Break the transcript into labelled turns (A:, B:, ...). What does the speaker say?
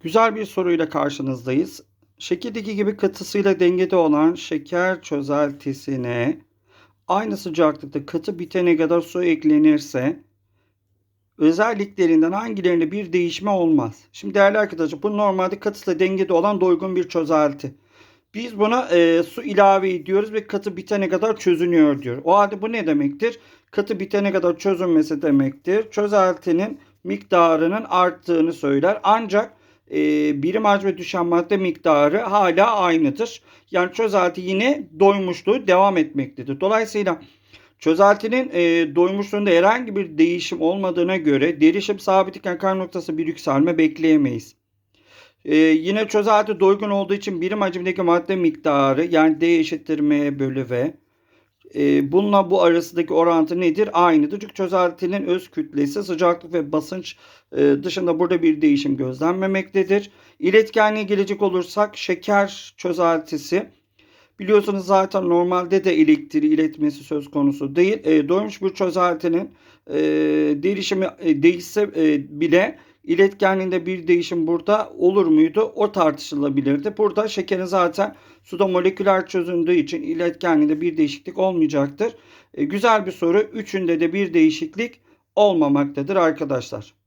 A: Güzel bir soruyla karşınızdayız. Şekildeki gibi katısıyla dengede olan şeker çözeltisine aynı sıcaklıkta katı bitene kadar su eklenirse özelliklerinden hangilerinde bir değişme olmaz. Şimdi değerli arkadaşlar bu normalde katısıyla dengede olan doygun bir çözelti. Biz buna e, su ilave ediyoruz ve katı bitene kadar çözünüyor diyor. O halde bu ne demektir? Katı bitene kadar çözünmesi demektir. Çözeltinin miktarının arttığını söyler. Ancak e, birim hacme düşen madde miktarı hala aynıdır. Yani çözelti yine doymuşluğu devam etmektedir. Dolayısıyla çözeltinin e, doymuşluğunda herhangi bir değişim olmadığına göre derişim sabit iken kar noktası bir yükselme bekleyemeyiz. Ee, yine çözelti doygun olduğu için birim hacimdeki madde miktarı yani D eşittir M bölü V. Ee, bununla bu arasındaki orantı nedir? Aynıdır. Çünkü çözeltinin öz kütlesi sıcaklık ve basınç e, dışında burada bir değişim gözlenmemektedir. İletkenliğe gelecek olursak şeker çözeltisi biliyorsunuz zaten normalde de elektriği iletmesi söz konusu değil. E, doymuş bir çözeltinin e, derişimi e, değişse e, bile iletkenliğinde bir değişim burada olur muydu? O tartışılabilirdi. Burada şekerin zaten suda moleküler çözündüğü için iletkenliğinde bir değişiklik olmayacaktır. E, güzel bir soru. Üçünde de bir değişiklik olmamaktadır arkadaşlar.